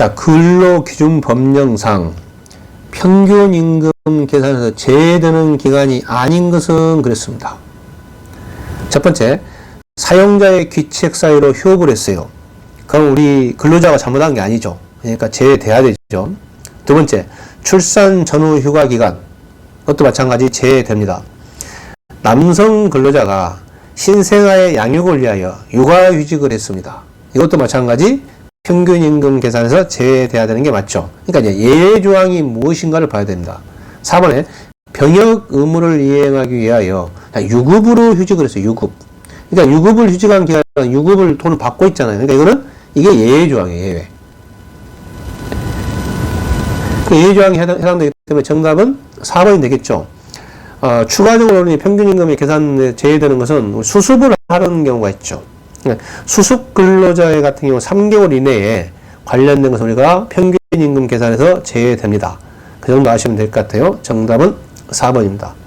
자, 근로기준 법령상 평균 임금 계산에서 제외되는 기간이 아닌 것은 그렇습니다. 첫 번째, 사용자의 귀책 사유로 휴업을 했어요. 그럼 우리 근로자가 잘못한 게 아니죠. 그러니까 제외돼야 되죠. 두 번째, 출산 전후 휴가 기간. 그것도 마찬가지 제외됩니다. 남성 근로자가 신생아의 양육을 위하여 육아휴직을 했습니다. 이것도 마찬가지 평균 임금 계산에서 제외돼야 되는 게 맞죠. 그러니까 예외 조항이 무엇인가를 봐야 됩니다. 4번에 병역 의무를 이행하기 위하여 유급으로 휴직을 했어요. 유급. 그러니까 유급을 휴직한 기간 유급을 돈을 받고 있잖아요. 그러니까 이거는 이게 예외 조항이에요. 예외. 그 예외 조항이 해당, 해당 되기 때문에 정답은 4번이 되겠죠. 어, 추가적으로는 평균 임금이 계산에 제외되는 것은 수습을 하는 경우가 있죠. 그러니까 수습 근로자 같은 경우 3개월 이내에 관련된 것은 우리가 평균 임금 계산에서 제외됩니다. 그 정도 아시면 될 것 같아요. 정답은 4번입니다.